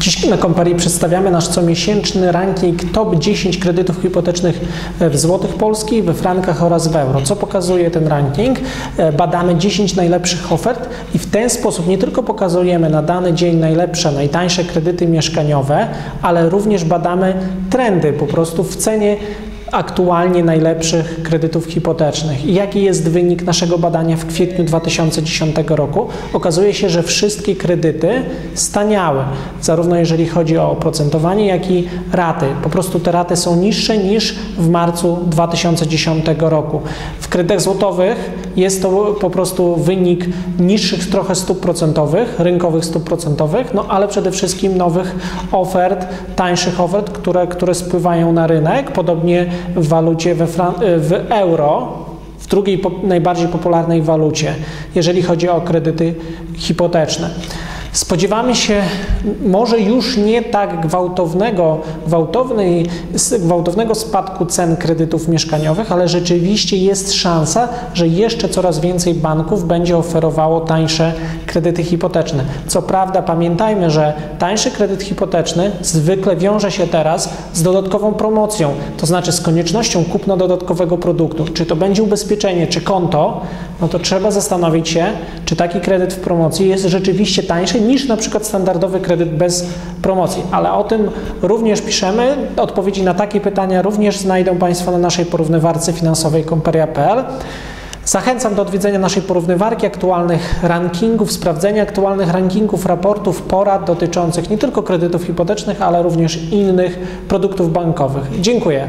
Dziś na Kompari przedstawiamy nasz comiesięczny ranking top 10 kredytów hipotecznych w złotych polskich, we frankach oraz w euro. Co pokazuje ten ranking? E, badamy 10 najlepszych ofert i w ten sposób nie tylko pokazujemy na dany dzień najlepsze, najtańsze kredyty mieszkaniowe, ale również badamy trendy po prostu w cenie aktualnie najlepszych kredytów hipotecznych. I jaki jest wynik naszego badania w kwietniu 2010 roku? Okazuje się, że wszystkie kredyty staniały, zarówno jeżeli chodzi o oprocentowanie, jak i raty. Po prostu te raty są niższe niż w marcu 2010 roku. W kredytach złotowych jest to po prostu wynik niższych trochę stóp procentowych, rynkowych stóp procentowych, no ale przede wszystkim nowych ofert, tańszych ofert, które, które spływają na rynek, podobnie w walucie we w euro, w drugiej po najbardziej popularnej walucie, jeżeli chodzi o kredyty hipoteczne. Spodziewamy się może już nie tak gwałtownego, gwałtownej, gwałtownego spadku cen kredytów mieszkaniowych, ale rzeczywiście jest szansa, że jeszcze coraz więcej banków będzie oferowało tańsze kredyty hipoteczne. Co prawda pamiętajmy, że tańszy kredyt hipoteczny zwykle wiąże się teraz z dodatkową promocją, to znaczy z koniecznością kupna dodatkowego produktu. Czy to będzie ubezpieczenie, czy konto, no to trzeba zastanowić się, czy taki kredyt w promocji jest rzeczywiście tańszy niż na przykład standardowy kredyt bez promocji. Ale o tym również piszemy. Odpowiedzi na takie pytania również znajdą Państwo na naszej porównywarce finansowej Comperia.pl. Zachęcam do odwiedzenia naszej porównywarki aktualnych rankingów, sprawdzenia aktualnych rankingów, raportów, porad dotyczących nie tylko kredytów hipotecznych, ale również innych produktów bankowych. Dziękuję.